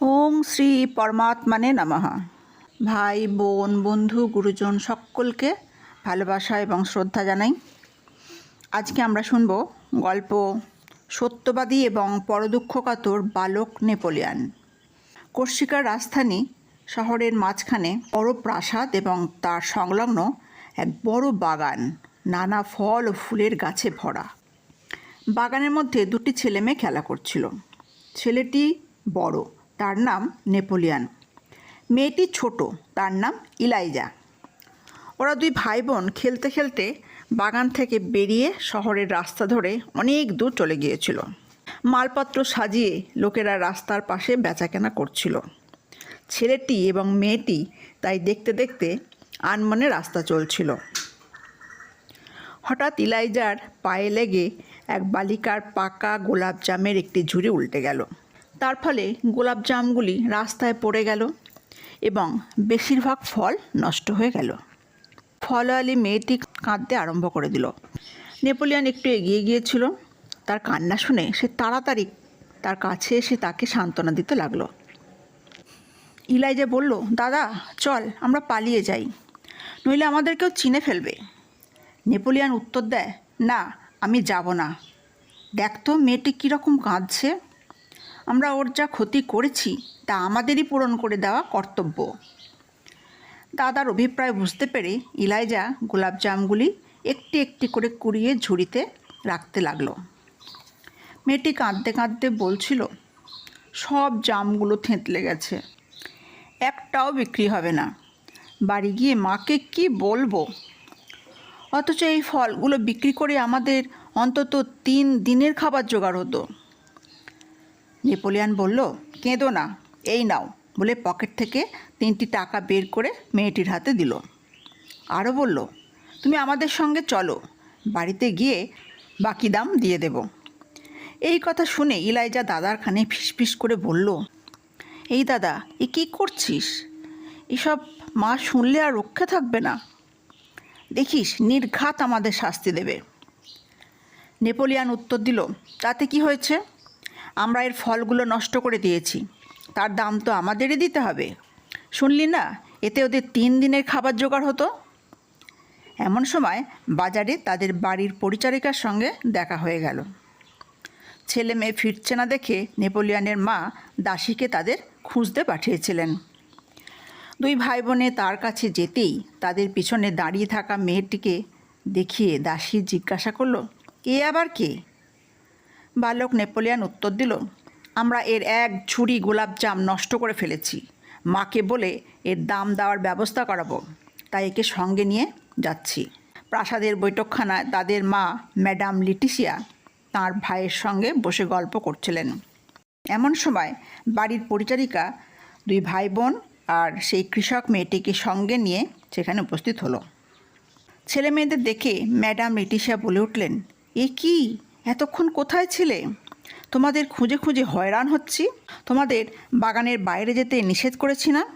ওং শ্রী পরমাত্মানে নমঃ। ভাই, বোন, বন্ধু, গুরুজন সকলকে ভালোবাসা এবং শ্রদ্ধা জানাই। আজকে আমরা শুনব গল্প সত্যবাদী এবং পরদুঃখকাতর বালক নেপোলিয়ান। কর্সিকার রাজধানী শহরের মাঝখানে বড় প্রাসাদ এবং তার সংলগ্ন এক বড় বাগান, নানা ফল ও ফুলের গাছে ভরা। বাগানের মধ্যে দুটি ছেলে মেয়ে খেলা করছিল। ছেলেটি বড় তার নাম নেপোলিয়ান। মেয়েটি ছোট, তার নাম ইলাইজা। ওরা দুই ভাই বোন খেলতে খেলতে বাগান থেকে বেরিয়ে শহরের রাস্তা ধরে অনেক দূর চলে গিয়েছিল। মালপত্র সাজিয়ে লোকেরা রাস্তার পাশে বেচাকেনা করছিল। ছেলেটি এবং মেয়েটি তাই দেখতে দেখতে আনমনে রাস্তা চলছিল। হঠাৎ ইলাইজার পায়ে লেগে এক বালিকার পাকা গোলাপজামের একটি ঝুড়ি উল্টে গেল। তার ফলে গোলাপজামগুলি রাস্তায় পড়ে গেল এবং বেশিরভাগ ফল নষ্ট হয়ে গেল। ফলওয়ালি মেয়েটি কাঁদতে আরম্ভ করে দিল। নেপোলিয়ান একটু এগিয়ে গিয়েছিল। তার কান্না শুনে সে তাড়াতাড়ি তার কাছে এসে তাকে সান্ত্বনা দিতে লাগল। ইলাইজা বলল, দাদা, চল, আমরা পালিয়ে যাই। নইলে আমাদেরকেও চিনে ফেলবে। নেপোলিয়ান উত্তর দেয়, না, আমি যাব না। দেখ তো মেয়েটি কীরকম কাঁদছে। আমরা ওর যা ক্ষতি করেছি, তা আমাদেরই পূরণ করে দেওয়া কর্তব্য। দাদার অভিপ্রায় বুঝতে পেরে ইলাইজা গোলাপজামগুলি একটি একটি করে কুড়িয়ে ঝুড়িতে রাখতে লাগল। মেয়েটি কাঁদতে কাঁদতে বলছিল, সব জামগুলো থেঁতলে গেছে, একটাও বিক্রি হবে না। বাড়ি গিয়ে মাকে কি বলব? অথচ এই ফলগুলো বিক্রি করে আমাদের অন্তত তিন দিনের খাবার জোগাড় হতো। নেপোলিয়ান বলল, কেঁদো না, এই নাও। বলে পকেট থেকে তিনটি টাকা বের করে মেয়েটির হাতে দিল। আরও বলল, তুমি আমাদের সঙ্গে চলো, বাড়িতে গিয়ে বাকি দাম দিয়ে দেব। এই কথা শুনে ইলাইজা দাদার খানে ফিসফিস করে বলল, এই দাদা, এ কী করছিস? এসব মা শুনলে আর রক্ষে থাকবে না। দেখিস, নির্ঘাত আমাদের শাস্তি দেবে। নেপোলিয়ান উত্তর দিল, তাতে কি হয়েছে? আমরা এর ফলগুলো নষ্ট করে দিয়েছি। তার দাম তো আমাদেরই দিতে হবে। শুনলি না? এতে ওদের তিন দিনের খাবার জোগাড় হতো। এমন সময় বাজারে তাদের বাড়ির পরিচারিকার সঙ্গে দেখা হয়ে গেল। ছেলে মেয়ে ফিরছে না দেখে নেপোলিয়ানের মা দাসীকে তাদের খুঁজতে পাঠিয়েছিলেন। দুই ভাই বোনে তার কাছে যেতেই তাদের পিছনে দাঁড়িয়ে থাকা মেয়েটিকে দেখিয়ে দাসী জিজ্ঞাসা করল এ আবার কে? বালক নেপোলিয়ান উত্তর দিল, আমরা এর এক ঝুড়ি গোলাপজাম নষ্ট করে ফেলেছি। মাকে বলে এর দাম দেওয়ার ব্যবস্থা করাবো। তাই একে সঙ্গে নিয়ে যাচ্ছি। প্রাসাদের বৈঠকখানায় তাদের মা, ম্যাডাম লিটিসিয়া তার ভাইয়ের সঙ্গে বসে গল্প করছিলেন। এমন সময় বাড়ির পরিচারিকা, দুই ভাই বোন আর সেই কৃষক মেয়েটিকে সঙ্গে নিয়ে সেখানে উপস্থিত হলো। ছেলে মেয়েদের দেখে ম্যাডাম লিটিসিয়া বলে উঠলেন, এ কি? এতক্ষণ কোথায় ছিলে? তোমাদের খুঁজে খুঁজে হয়রান হচ্ছি। তোমাদের বাগানের বাইরে যেতে নিষেধ করেছি না।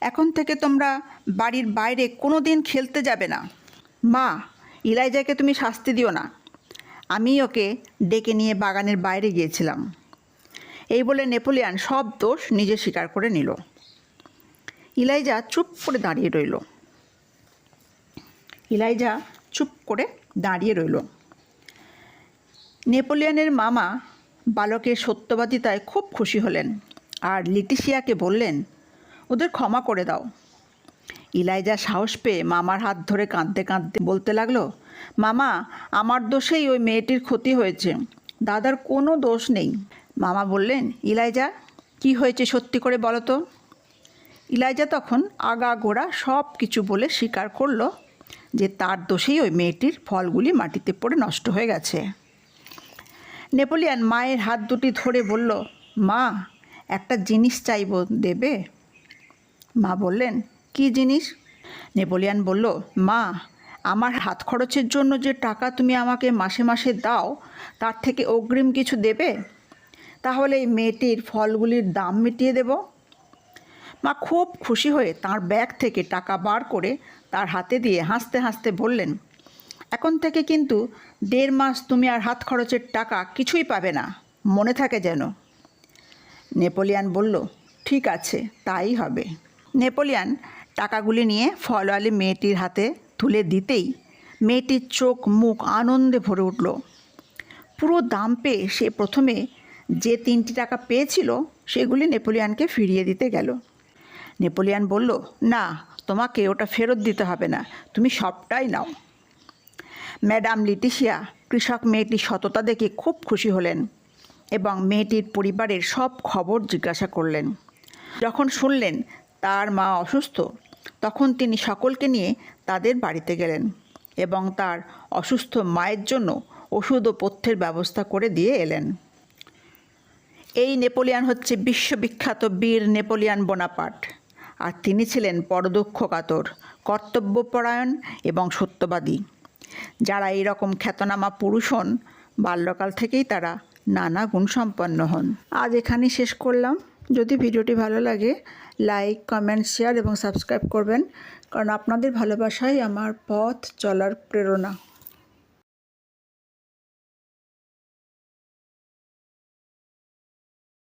এখন থেকে তোমরা বাড়ির বাইরে কোনো দিন খেলতে যাবে না। মা, ইলাইজাকে তুমি শাস্তি দিও না। আমি ওকে ডেকে নিয়ে বাগানের বাইরে গিয়েছিলাম। এই বলে নেপোলিয়ান সব দোষ নিজে স্বীকার করে নিল। ইলাইজা চুপ করে দাঁড়িয়ে রইল। ইলাইজা চুপ করে দাঁড়িয়ে রইল। নেপোলিয়নের মামা বালকের সত্যবাদিতায় খুব খুশি হলেন আর লিটিসিয়াকে বললেন, ওদের ক্ষমা করে দাও। ইলাইজা সাহস পেয়ে মামার হাত ধরে কাঁদতে কাঁদতে বলতে লাগল, মামা, আমার দোষেই ওই মেয়েটির ক্ষতি হয়েছে। দাদার কোনো দোষ নেই। মামা বললেন, ইলাইজা, কি হয়েছে সত্যি করে বলো তো? ইলাইজা তখন আগা গোড়া সব কিছু বলে স্বীকার করল যে তার দোষেই ওই মেয়েটির ফলগুলি মাটিতে পড়ে নষ্ট হয়ে গেছে। নেপোলিয়ান মায়ের হাত দুটি ধরে বলল, মা, একটা জিনিস চাইব দেবে? মা বললেন, কি জিনিস? নেপোলিয়ান বলল, মা, আমার হাত খরচের জন্য যে টাকা তুমি আমাকে মাসে মাসে দাও, তার থেকে অগ্রিম কিছু দেবে? তাহলে এই মেয়েটির ফলগুলির দাম মিটিয়ে দেব? মা খুব খুশি হয়ে তার ব্যাগ থেকে টাকা বার করে তার হাতে দিয়ে হাসতে হাসতে বললেন এখন থেকে কিন্তু দেড় মাস তুমি আর হাত খরচের টাকা কিছুই পাবে না। মনে থাকে যেন। নেপোলিয়ান বলল, ঠিক আছে, তাই হবে। নেপোলিয়ান টাকাগুলি নিয়ে ফলওয়ালি মেয়েটির হাতে তুলে দিতেই মেয়েটির চোখ মুখ আনন্দে ভরে উঠল। পুরো দাম পেয়ে সে প্রথমে যে তিনটি টাকা পেয়েছিল, সেগুলি নেপোলিয়ানকে ফিরিয়ে দিতে গেল। নেপোলিয়ান বলল, না, তোমাকে ওটা ফেরত দিতে হবে না। তুমি সবটাই নাও। ম্যাডাম লিটিশিয়া, কৃষক মেয়েটির সততা দেখে খুব খুশি হলেন এবং মেয়েটির পরিবারের সব খবর জিজ্ঞাসা করলেন। যখন শুনলেন তার মা অসুস্থ, তখন তিনি সকলকে নিয়ে তাদের বাড়িতে গেলেন এবং তার অসুস্থ মায়ের জন্য ওষুধ ও পথ্যের ব্যবস্থা করে দিয়ে এলেন। এই নেপোলিয়ান হচ্ছে বিশ্ববিখ্যাত বীর নেপোলিয়ান বোনাপার্ট আর তিনি ছিলেন পরদক্ষ কাতর, কর্তব্যপরায়ণ এবং সত্যবাদী। যারা এরকম খ্যাতনামা পুরুষ হন, বাল্যকাল থেকেই তারা নানা গুণ সম্পন্ন হন। আজ এখানেই শেষ করলাম। যদি ভিডিওটি ভালো লাগে, লাইক, কমেন্ট, শেয়ার এবং সাবস্ক্রাইব করবেন। কারণ আপনাদের ভালোবাসাই আমার পথ চলার প্রেরণা।